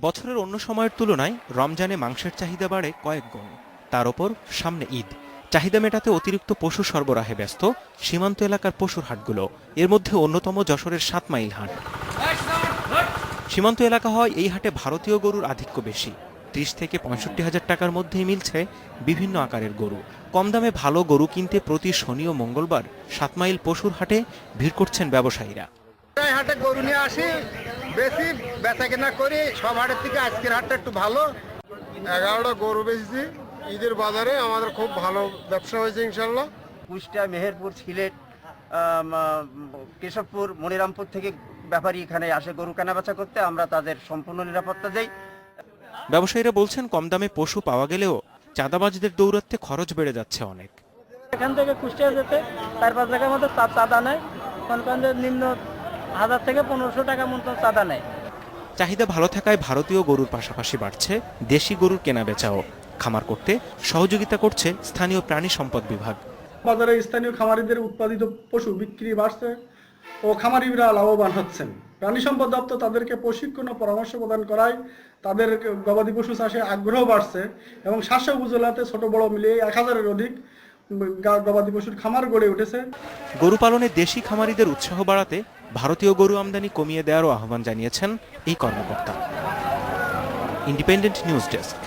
বছরের অন্য সময়ের তুলনায় রমজানে মাংসের চাহিদা বাড়ে কয়েক গুণ। তার ওপর সামনে ঈদ। চাহিদা মেটাতে অতিরিক্ত পশু সরবরাহে ব্যস্ত সীমান্ত এলাকার পশুর হাটগুলো। এর মধ্যে অন্যতম যশোরের সাত মাইল হাট। সীমান্ত এলাকা হয় এই হাটে ভারতীয় গরুর আধিক্য বেশি। ত্রিশ থেকে পঁয়ষট্টি হাজার টাকার মধ্যেই মিলছে বিভিন্ন আকারের গরু। কম দামে ভালো গরু কিনতে প্রতি শনি ও মঙ্গলবার সাত মাইল পশুর হাটে ভিড় করছেন ব্যবসায়ীরা। হাটে গরু নিয়ে আসি। বেশি বেচা কেনা করি সব হাটের থেকে আজকের হাটটা একটু ভালো। এগারোটা গরু বেচেছি। ঈদের বাজারে আমাদের খুব ভালো ব্যবসা হয়েছে ইনশাল্লাহ। কুষ্টিয়া মেহেরপুর সিলেট কেশবপুর মনিরামপুর থেকে ব্যাপারী এখানে আসে গরু কেনাবেচা করতে। আমরা তাদের সম্পূর্ণ নিরাপত্তা দেই। ব্যবসায়ীরা বলছেন কম দামে পশু পাওয়া গেলেও চাঁদাবাজদের দৌরাত্মে খরচ বেড়ে যাচ্ছে অনেক। এখান থেকে কুষ্টিয়া যেতে চার পাঁচ টাকার মধ্যে চাঁদা নেয়। নিম্ন হাজার থেকে পনেরোশো টাকা মতো চাঁদা নেয়। চাহিদা ভালো থাকায় ভারতীয় গরুর পাশাপাশি বাড়ছে দেশি গরুর কেনা বেচাও খামার করতে সহযোগিতা করছে স্থানীয় প্রাণী সম্পদ বিভাগ। বাজারে স্থানীয় খামারিদের উৎপাদিত পশু বিক্রি বাড়ছে ও খামারিরা লাভবান হচ্ছেন। প্রাণী সম্পদ দপ্তর তাদেরকে প্রশিক্ষণ ও পরামর্শ প্রদান করায় তাদের গবাদি পশু চাষে আগ্রহ বাড়ছে এবং শাসক উপজেলাতে ছোট বড় মিলিয়ে এক হাজারের অধিক গবাদি পশুর খামার গড়ে উঠেছে। গরু পালনে দেশি খামারিদের উৎসাহ বাড়াতে ভারতীয় গরু আমদানি কমিয়ে দেওয়ারও আহ্বান জানিয়েছেন এই কর্মকর্তা। Independent News desk.